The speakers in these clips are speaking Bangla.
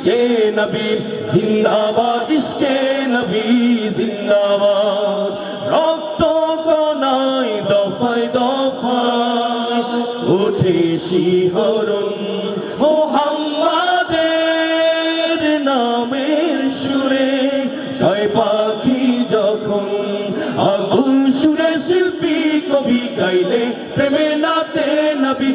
ইশকে নবী, জিন্দাবাদ, ইশকে নবী, জিন্দাবাদ। রক্ত কণায় দফায় দফায় উঠে শিহরণ। কবি গাইলে প্রেমে নাতে নবী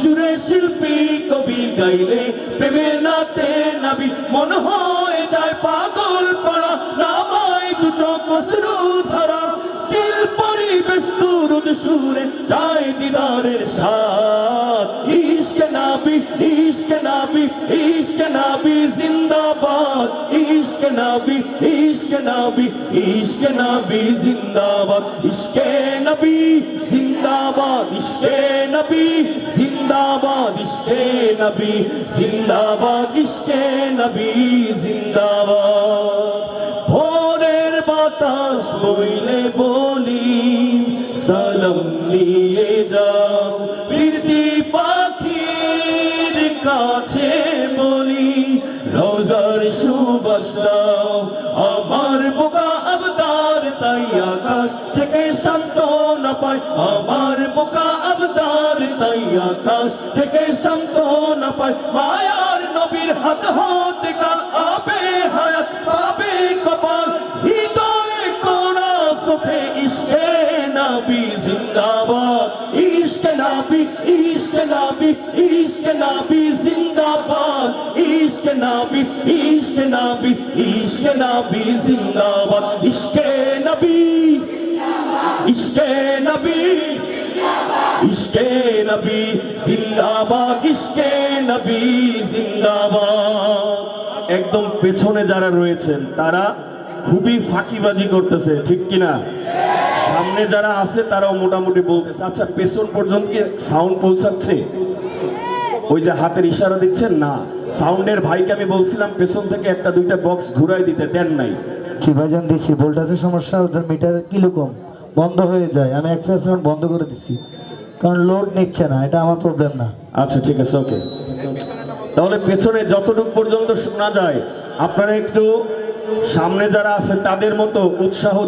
সুরে শিল্পী কবি গাইলে প্রেমে নাতে নবী, মন হয়ে যায় পাগল পড়া। নামায় দু চোখ অশ্রু ধারা। দিল পরিবেশ তুরুদ সুরে চাই দিদারের সাথ। ইশকে নাবি ইশকে নাবি ইশকে নাবি, জিন্দাবাদ। ইশকে নাবি ইশকে নাবি ইশকে নাবি, জিন্দাবাদ। ইশকে নবী, জিন্দাবাদ। ইশকে নবী, জিন্দাবাদ, ইশকে নবী, জিন্দাবাদ, ইশকে নবী, জিন্দাবাদ। ভোরের বাতাস বইলে বলি, সালাম নিয়ে যাও। ফিরতি পাখির কাছে বলি, রোজার সুবাস আমার বোকা আকাশ থেকে শান্ত না পায় আমার বোকা আবদার তাই আকাশ থেকে শান্ত না পায় মায়ার নবীর হাত হতে নবী জিন্দাবাদ। ইশকে নবী ইশকে নবী ইশকে নবী জিন্দাবাদ। ইশকে নবী ইশকে নবী ইশকে নবী জিন্দাবাদ। ইশকে নবী ইশকে নবী ইশকে নবী জিন্দাবাদ। ইশকে নবী জিন্দাবাদ। একদম পেছনে যারা রয়েছেন, তারা খুবই ফাঁকিবাজি করতেছে, ঠিক কিনা? সামনে যারা আছে তারাও মোটামুটি বলতেছে আচ্ছা পেছন পর্যন্ত কি সাউন্ড পৌঁছাচ্ছে? ওই যে হাতের ইশারা দিচ্ছেন না সাউন্ডের ভাইকে আমি বলছিলাম পেছন থেকে একটা দুইটা বক্স ঘুরাই দিতে দেন নাই। জি ভাইজান দিচ্ছি ভোল্টেজের সমস্যা ওদের মিটার কীরকম বন্ধ হয়ে যায়। আমি এক সেকেন্ড বন্ধ করে দিচ্ছি কারণ লোড নিচ্ছে না এটা আমার প্রবলেম না। আচ্ছা ঠিক আছে ওকে তাহলে পেছনে যতটুকু পর্যন্ত শোনা যায় আপনারা একটু সামনে যারা আছে তাদের মতো উৎসাহ দিয়ে